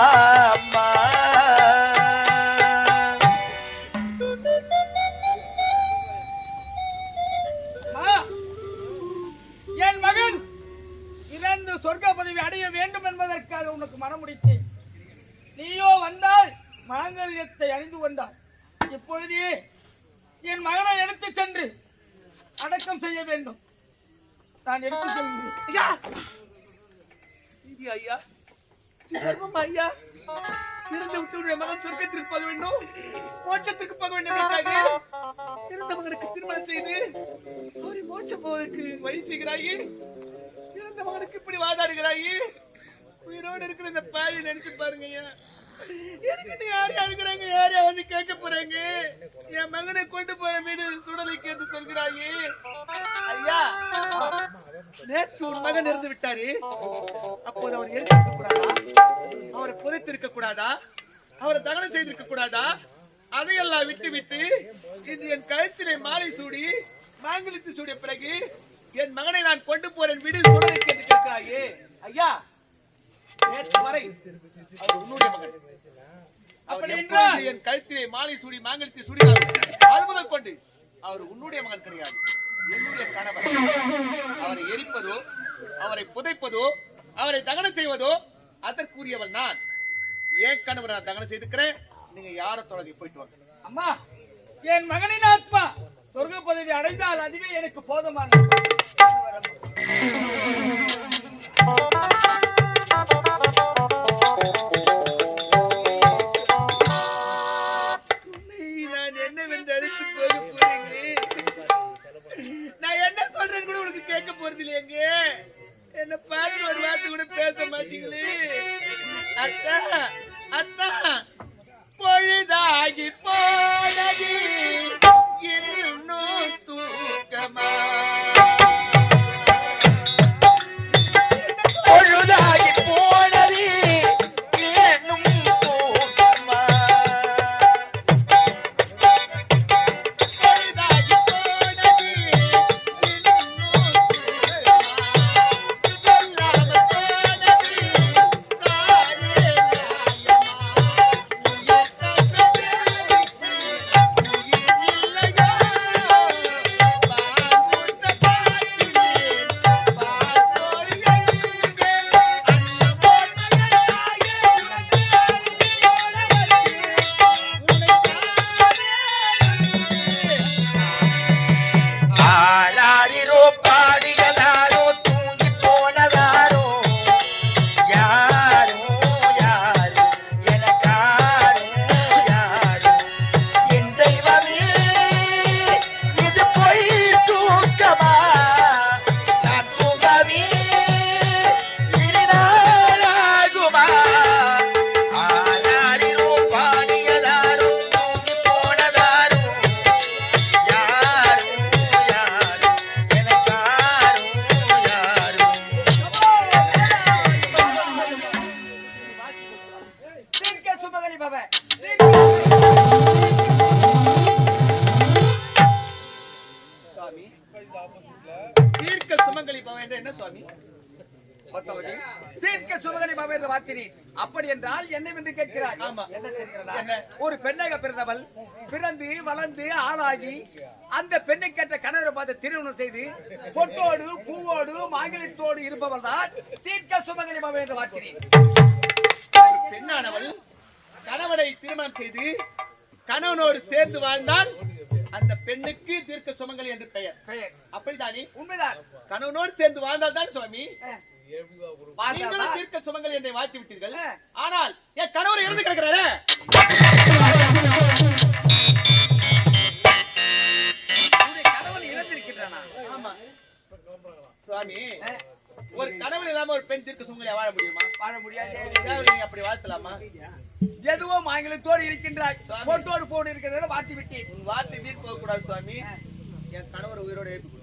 அம்மா. என் மகன் இறந்து சொர்க்க பதவி அடைய வேண்டும் என்பதற்காக உனக்கு மனம் முடித்தேன். நீயோ வந்தால் மாங்கல்யத்தை அணிந்து கொண்டாய். இப்பொழுதே என் மகனை எடுத்துச் சென்று அடக்கம் செய்ய வேண்டும். நான் எடுத்துச் செல்கிறேன். ஐயா. ஐயா. இறந்து விட்டு மகன் சொர்க்கத்திற்கு போக வேண்டும். மோட்சத்திற்கு போக வேண்டும் என்றாக இறந்த மகனுக்கு திருமணம் செய்து ஒரு மோட்சம் போவதற்கு வழி செய்கிறாயே. இறந்த மகனுக்கு இப்படி வாதாடுகிறாயே. உயிரோடு இருக்கிற இந்த பாவி நினைச்சு பாருங்க ஐயா. எனக்கு யார் யாருக்கிறாங்க யார் வந்து கேட்க போறாங்க? என் மகனை கொண்டு போற வீடு சுடலை கேட்டு சொல்கிறாயே. ஐயா நேற்று ஒரு மகன் இறந்து விட்டாரு. அப்போது அவர் எழுந்திருக்க கூடாதா? அவரை புதைத்திருக்க கூடாதா? அவரை தகனம் செய்திருக்க கூடாதா? அதையெல்லாம் விட்டு விட்டு இன்று என் கழுத்திலே மாலை சூடி மாங்கலித்து சூடிய பிறகு என் மகனை நான் கொண்டு போறேன் வீடு சுடலைக்கு என்று கேட்கிறாயே. ஐயா நேற்று வரை அவர் உன்னுடைய மகன். அப்படி எப்பொழுது என் கழுத்திலே மாலை சூடி மாங்கலித்து சூடினார். அது முதல் கொண்டு அவர் உன்னுடைய மகன் கிடையாது. என்னுடைய கணவர். அவரை எரிப்பதோ அவரை புதைப்பதோ அவரை தகனம் செய்வதோ அதற்குரியவள் நான். ஏன் கணவர் நான் தகனம் செய்திருக்கிறேன்? நீங்க யார தொடங்கி போயிட்டு வாங்க. அம்மா என் மகனின் ஆத்மா சொர்க்க பதவி அடைந்தால் அதுவே எனக்கு போதுமானது எங்க என்ன பார்த்து ஒரு வார்த்தை கூட பேச மாட்டீங்களே. அக்கா அத்தா அப்படி என்றால் கேட்கிறாய். என்ன தெரிகிறதா என்ன? ஒரு பெண்ணாக பிறந்தவள் பிறந்து வளர்ந்து ஆளாகி அந்த பெண்ணுக்கேற்ற கணவரை பார்த்து திருமணம் செய்து பொட்டோடு பூவோடு மாங்கலித்தோடு இருப்பவள் தான் தீர்க்க சுமகலி பவ என்ற ஒரு பெண்ணானவள் கணவனை திருமணம் செய்து கணவனோடு சேர்ந்து வாழ்ந்தால் அந்த பெண்ணுக்கு தீர்க்க சுமங்கலி என்று பெயர். பெயர். அப்படித்தானே? உண்மைதான். கணவனோடு சேர்ந்து வாழ்ந்தால் தான் சுவாமி. நீங்களும் தீர்க்க சுமங்கலி என்னை வாழ்த்தி விட்டீர்கள். ஆனால் என் கணவர் இறந்து கிடக்கிறாரே. கணவன் சுவாமி. ஒரு கணவர் இல்லாம ஒரு பெண் தீர்க்க சுமங்கலியா வாழ முடியுமா? வாழ முடியாது. அப்படி வாழ்த்தலாமா? எதுவோ மாங்கலத்தோடு இருக்கின்றாய். பொட்டோடு போடு இருக்கிறத வாத்தி விட்டேன். உன் வார்த்தை வீண் போக கூடாது சுவாமி. என் கணவர் உயிரோடு கொடு.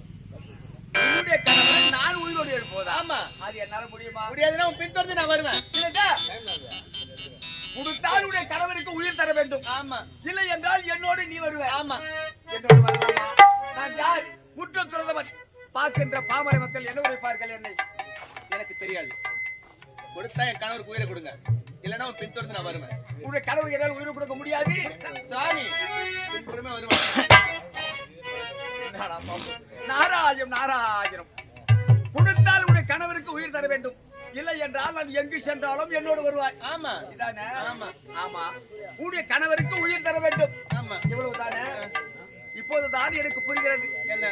உன்னுடைய கணவன் நான் உயிரோடு எழுப்புவதா ஆமா. அது என்னால முடியுமா? முடியாதுன்னா உன் பின்தொடர்ந்து நான் வருவேன். இல்லையா? கொடுத்தால் உடைய கணவனுக்கு உயிர் தர வேண்டும். ஆமா. இல்லை என்றால் என்னோடு நீ வருவ. ஆமா. என்னோடு வரலாமா நான் யார்? குற்றம் துறந்தவன் பார்க்கின்ற பாமர மக்கள் என்ன உரைப்பார்கள் என்னை? எனக்கு தெரியாது. கொடுத்தா என் கணவருக்கு உயிரை கொடுங்க. இல்லைன்னா பின்தொடர்ந்து நான் வருவேன். உன்னுடைய கணவர் என்னால் உயிர் கொடுக்க முடியாது. சாமி பின்புறமே வருவேன். என்னடா பாப்போம். கொடுத்தால் உன்னுடைய கணவருக்கு உயிர் தர வேண்டும். இல்லை என்றால் நான் எங்கு சென்றாலும் என்னோடு வருவாய். ஆமா. இதானே? ஆமா. ஆமா. உன்னுடைய கணவருக்கு உயிர் தர வேண்டும். ஆமா. இவ்வளவு தானே இப்போது தான் எனக்கு புரிகிறது. என்ன?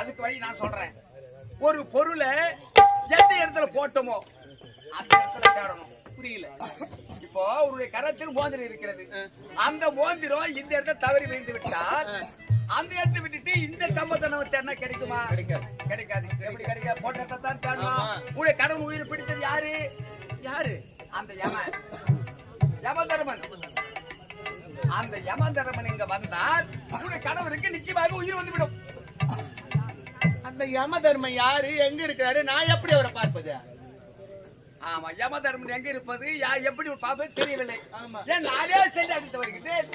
அதுக்கு வழி நான் சொல்றேன். ஒரு பொருளை எந்த இடத்துல போட்டோமோ அந்த இடத்துல தேடணும். புரியல? இப்போ உன்னுடைய கரத்தில் மோதிரம் இருக்கிறது. அந்த மோதிரம் இந்த இடத்துல தவறி விழுந்து விட்டால் அந்த இடத்தை விட்டுட்டு தேடினா கிடைக்குமா? கிடைக்காது. கிடைக்காது. எப்படி கிடைக்காது. போட்ட இடத்தை தான் தேடணும். உன்னுடைய கடன் உயிர் பிடித்தது யாரு? யாரு? அந்த யம யமதர்மன். அந்த யமதர்மன் இங்க வந்தால் உன்னுடைய கணவருக்கு நிச்சயமாக உயிர் வந்துவிடும். அந்த யம தர்மம் யாரு? எங்க இருக்கிறாரு? நான் எப்படி அவரை பார்ப்பது? ஆமா யமதர்மன் எங்க இருப்பது? யா எப்படி பார்ப்பது தெரியவில்லை. ஏன் நானே சென்று அழைத்து வருகிறேன்?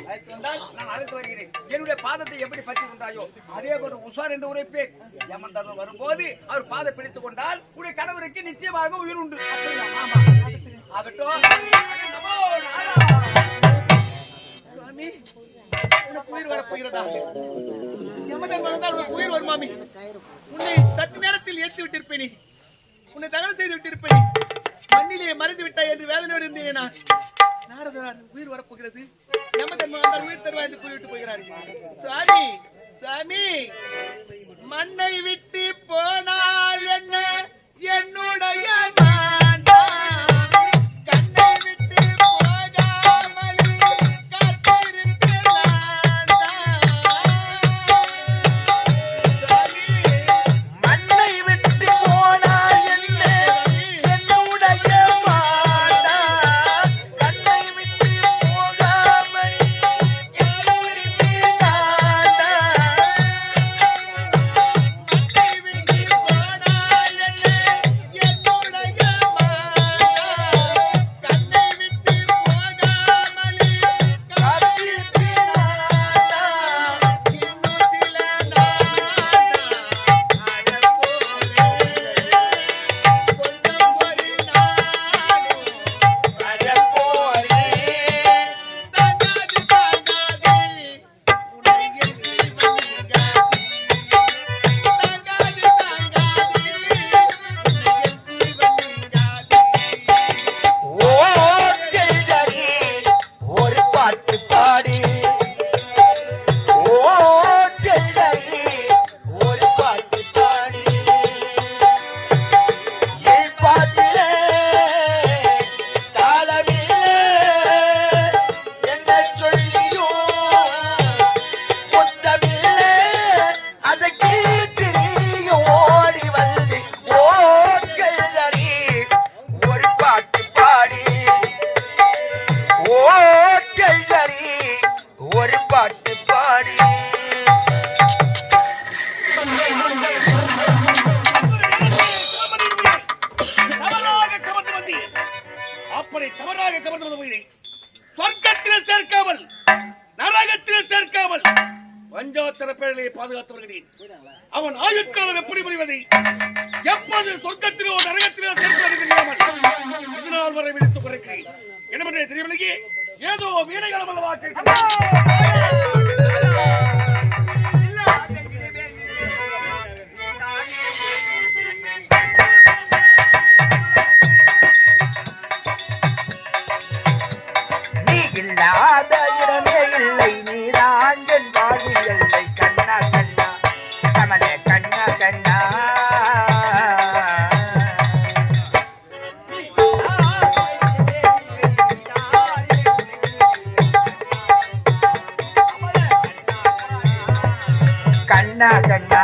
நான் அழைத்து வருகிறேன். என்னுடைய பாதத்தை எப்படி பற்றி கொண்டாயோ அதே போன்று உஷார் என்று உரைப்பேன். யமன் தர்மன் வரும்போது அவர் பாதை பிடித்துக் கொண்டால் உடைய கணவருக்கு நிச்சயமாக உயிர் உண்டு? ஆமா. ஆகட்டும். சுவாமி உயிர் வர போகிறதா யமதர்மன் வந்தால் உனக்கு உயிர் வருமாமி உன்னை சற்று நேரத்தில் ஏற்றி விட்டிருப்பேனே. உன்னை தகனம் செய்து விட்டிருப்பேனே. மண்ணிலே மறைந்து விட்டாய் என்று வேதனையோடு இருந்தேன் நான். நாரதனார் உயிர் வரப்போகிறது. யமதர்மன் வந்தால் உயிர் தருவா என்று கூறிவிட்டு போகிறார் சுவாமி சுவாமி மண்ணை விட்டு போனா கண்ணா கண்ணா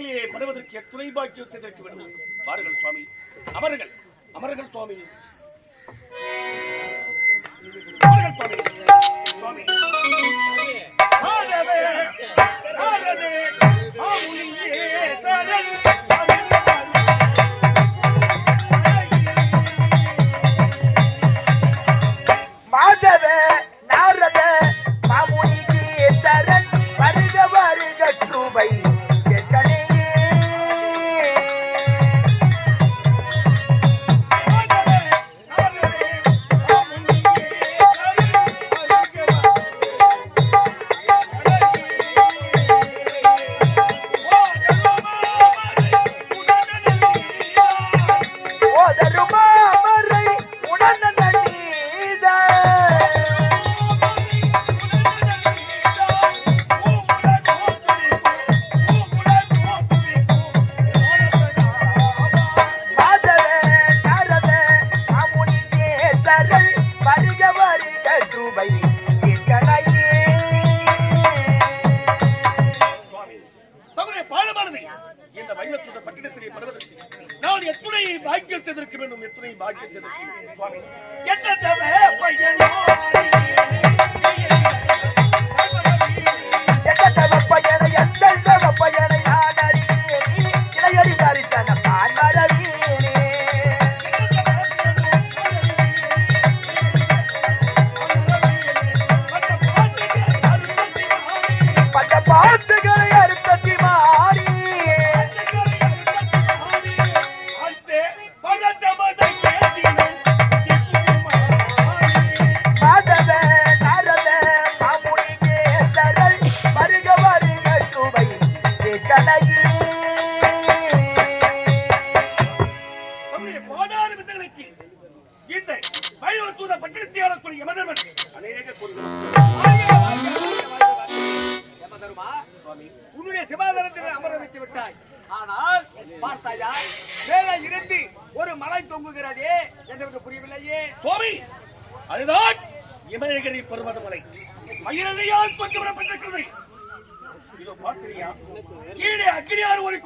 மண்ணிலே படுவதற்கு துணை பாக்கியம் செய்திருக்க வேண்டும் பாருங்கள் சுவாமி. அமர்கள் அமர்கள் சுவாமி. அமர்கள் சுவாமி.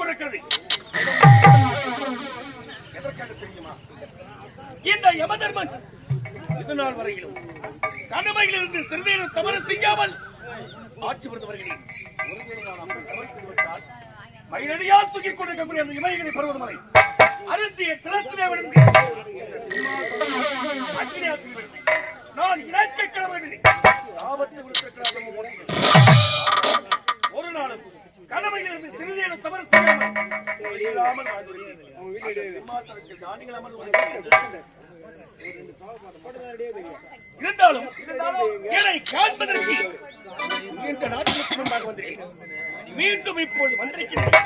அக்னியார் எதற்காக தெரியுமா? இந்த யமதர்மன் இது நாள் வரையிலும் கடமையிலிருந்து சிறிதேனும் தவறு செய்யாமல் ஆட்சி புரிந்து வருகிறேன். மயிலடியால் தூக்கிக் கொண்டிருக்கக்கூடிய அந்த இமயகிரி பருவதமலை அருந்திய திறத்திலே விழுந்து நான் இறக்க கிளம்பினேன் ஒரு நாளும் கடமையிலிருந்து சிறிதேனும் தவறு செய்யாமல் இல்லாமல் சிம்மாசனத்தில் தானிகள் இருந்தாலும் என்னை காண்பதற்கு இந்த முன்பாக மீண்டும் இப்போது வந்திருக்கிறேன்.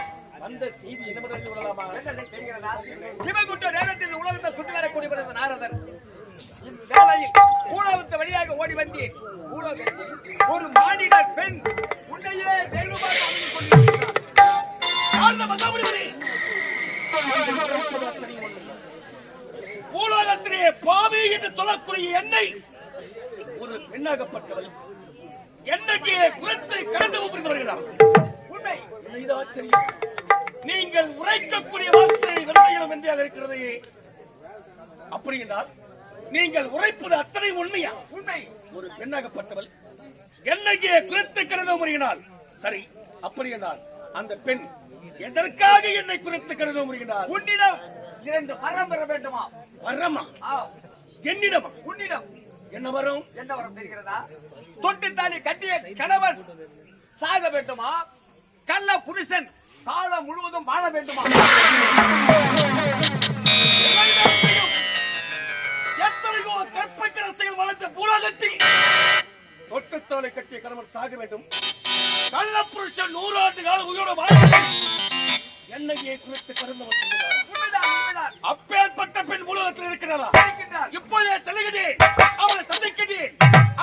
அந்த செய்தி என்ன சொல்லலாமா? சிவகுட்ட நேரத்தில் உலகத்தை சுற்றி வரக்கூடியவர் நாரதன் நாரதர் இந்த வழியாக ஓடி வந்தேன். பூலோகத்தில் ஒரு மாநில பெண் பூலோகத்திலே பாவி என்று சொல்லக்கூடிய என்னை ஒரு பெண்ணாகப்பட்டவள் என்னைக்கு குலத்தை கடந்து புரிந்து வருகிறார் உண்மை. இது ஆச்சரியம். நீங்கள் உரைக்கக்கூடிய வார்த்தை வெள்ளையிலும் என்றாக இருக்கிறது. அப்படி என்றால் நீங்கள் உரைப்பது அத்தனை உண்மையா? உண்மை. ஒரு பெண்ணாகப்பட்டவள் என்னைக்கே குலத்தை கடந்து முறையினால் சரி அப்படி என்றால் அந்த பெண் எதற்காக என்னை குறித்து கருத முறையினார் உன்னிடம் இரண்டு வரம் பெற வேண்டுமா? வரமா? என்னிடமா? உன்னிடம். என்ன வரும்? என்ன வரம் தெரிகிறதா? தொட்டு தாலி கட்டிய கணவன் சாக வேண்டுமா? கள்ள புருஷன் காலம் முழுவதும் வாழ வேண்டுமா? எத்தனையோ கற்பக்கிற செயல் வளர்ந்த பூராகத்தில் கட்டத்தோலை கட்டிய கணவன் சாக வேண்டும். கள்ளப்புருஷன் நூறாண்டு காலம் உயிரோட வாழ என்னையே குறித்து கருந்தவர் அப்பேற்பட்ட பெண் உலகத்தில் இருக்கிறாரா இப்போதே செல்லுகிறே அவளை சந்திக்கிறேன்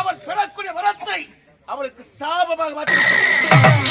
அவள் பெறக்கூடிய வரத்தை அவளுக்கு சாபமாக மாற்றி